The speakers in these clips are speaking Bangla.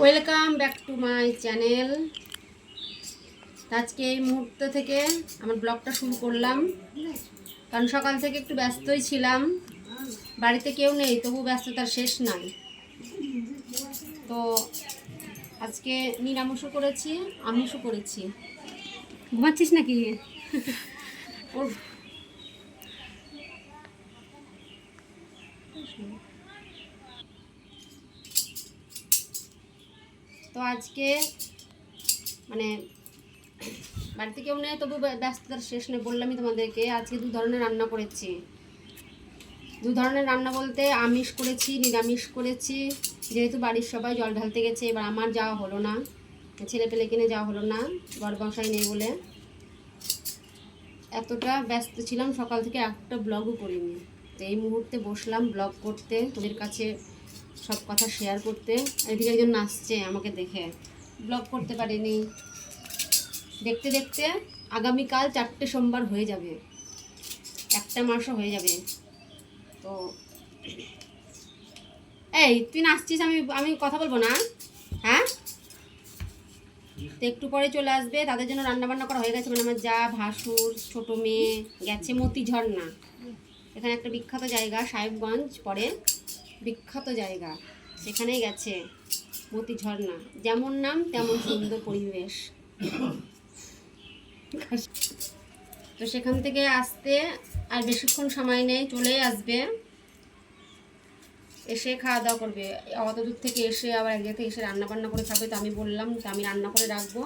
Welcome back to my channel আজকে এই মুহূর্ত থেকে আমার ব্লগটা শুরু করলাম। কারণ সকাল থেকে একটু ব্যস্তই ছিলাম। বাড়িতে কেউ নেই তবু ব্যস্ততার শেষ নাই। তো আজকে নিরামিষও করেছি আমিষও করেছি। ঘুমাচ্ছিস নাকি? ওর তো আজকে মানে বাড়িতে কেউ নেই, তবু ব্য- ব্যস্ততার শেষ নেই বললামই তোমাদেরকে। আজকে দু ধরনের রান্না করেছি। দু ধরনের রান্না বলতে আমিষ করেছি, নিরামিষ করেছি। যেহেতু বাড়ির সবাই জল ঢালতে গেছে, এবার আমার যাওয়া হলো না। ছেলে পেলে কিনে যাওয়া হলো না বড় বংশাই নেই বলে। এতটা ব্যস্ত ছিলাম, সকাল থেকে একটা ব্লগও করিনি। তো এই মুহূর্তে বসলাম ব্লগ করতে। তোদের কাছে সব কথা শেয়ার করতে। এদিকে একজন নাচছে আমাকে দেখে। ব্লগ করতে পারিনি। দেখতে দেখতে আগামীকাল চারটে সোমবার হয়ে যাবে। একটা মাসও হয়ে যাবে। তো এই, তুই নাচছিস? আমি আমি কথা বলব না? হ্যাঁ? তো একটু পরে চলে আসবে। তাদের জন্য রান্না বান্না করা হয়ে গেছে। মানে আমার যা ভাসুর, ছোট মেয়ে, গেছে মতি ঝর্ণা এখানে একটা বিখ্যাত জায়গা, সাহেবগঞ্জ পরে। বিখ্যাত জায়গা। সেখানেই গেছে মতি ঝর্ণা। যেমন নাম, তেমন সুন্দর পরিবেশ। তো সেখান থেকে আসতে আর বেশিক্ষণ সময় নেই, চলেই আসবে। এসে খাওয়া দাওয়া করবে। অত দূর থেকে এসে আবার এক জায়গা থেকে এসে রান্না বান্না করে খাবে তো আমি বললাম তো আমি রান্না করে রাখব।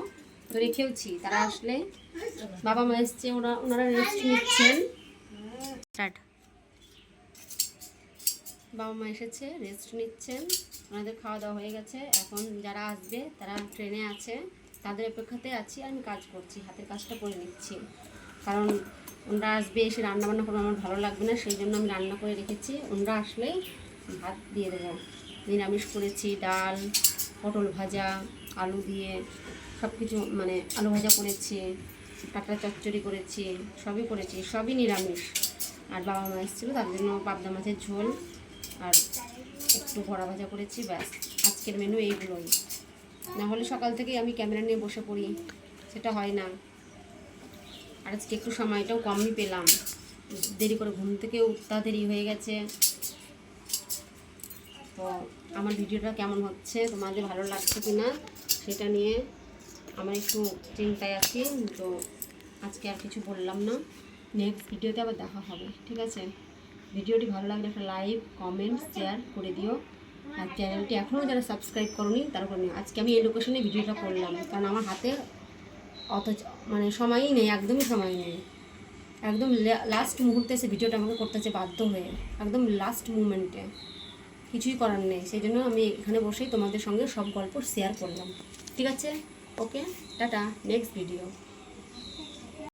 তো রেখেওছি। তারা আসলে বাবা মা এসছে, ওরা, ওনারা রেস্ট নিচ্ছেন। স্টার্ট বাবা মা এসেছে রেস্ট নিচ্ছেন। ওনাদের খাওয়া দাওয়া হয়ে গেছে। এখন যারা আসবে, তারা ট্রেনে আছে। তাদের অপেক্ষাতে আছি, আমি কাজ করছি, হাতের কাজটা করে নিচ্ছি। কারণ ওনারা আসবে, এসে রান্না বান্না করে আমার ভালো লাগবে না, সেই জন্য আমি রান্না করে রেখেছি। ওনারা আসলেই ভাত দিয়ে দেবো। নিরামিষ করেছি, ডাল, পটল ভাজা, আলু দিয়ে সব কিছু মানে আলু ভাজা করেছি কাঁকড়া চচ্চড়ি করেছি, সবই করেছি, সবই নিরামিষ। আর বাবা মা এসেছিল, তার জন্য পাবদা মাছের ঝোল। আর একটু বড়া ভাজা করেছি, ব্যাস। আজকের মেনু এইগুলোই। না হলে সকাল থেকেই আমি ক্যামেরা নিয়ে বসে পড়ি। সেটা হয় না। আর আজকে একটু সময়টাও কমই পেলাম। দেরি করে ঘুম থেকে উঠতে দেরি হয়ে গেছে। তো আমার ভিডিওটা কেমন হচ্ছে, তোমাদের ভালো লাগছে কি না সেটা নিয়ে আমার একটু চিন্তায় আছি। তো আজকে আর কিছু বললাম না। নেক্সট ভিডিওতে আবার দেখা হবে, ঠিক আছে? ভিডিওটি ভালো লাগলে একটা লাইক কমেন্ট শেয়ার করে দিও। আর চ্যানেলটি এখনও যারা সাবস্ক্রাইব করনি, তারা নিও। আজকে আমি এই লোকেশনে ভিডিওটা করলাম, কারণ আমার হাতে অত মানে সময়ই নেই, একদমই সময় নেই। একদম লাস্ট মুহূর্তে এসে ভিডিওটা আমাকে করতে হচ্ছে বাধ্য হয়ে, একদম লাস্ট মুমেন্টে কিছুই করার নেই সেই জন্য আমি এখানে বসেই তোমাদের সঙ্গে সব গল্প শেয়ার করলাম। ঠিক আছে? ওকে টাটা নেক্সট ভিডিও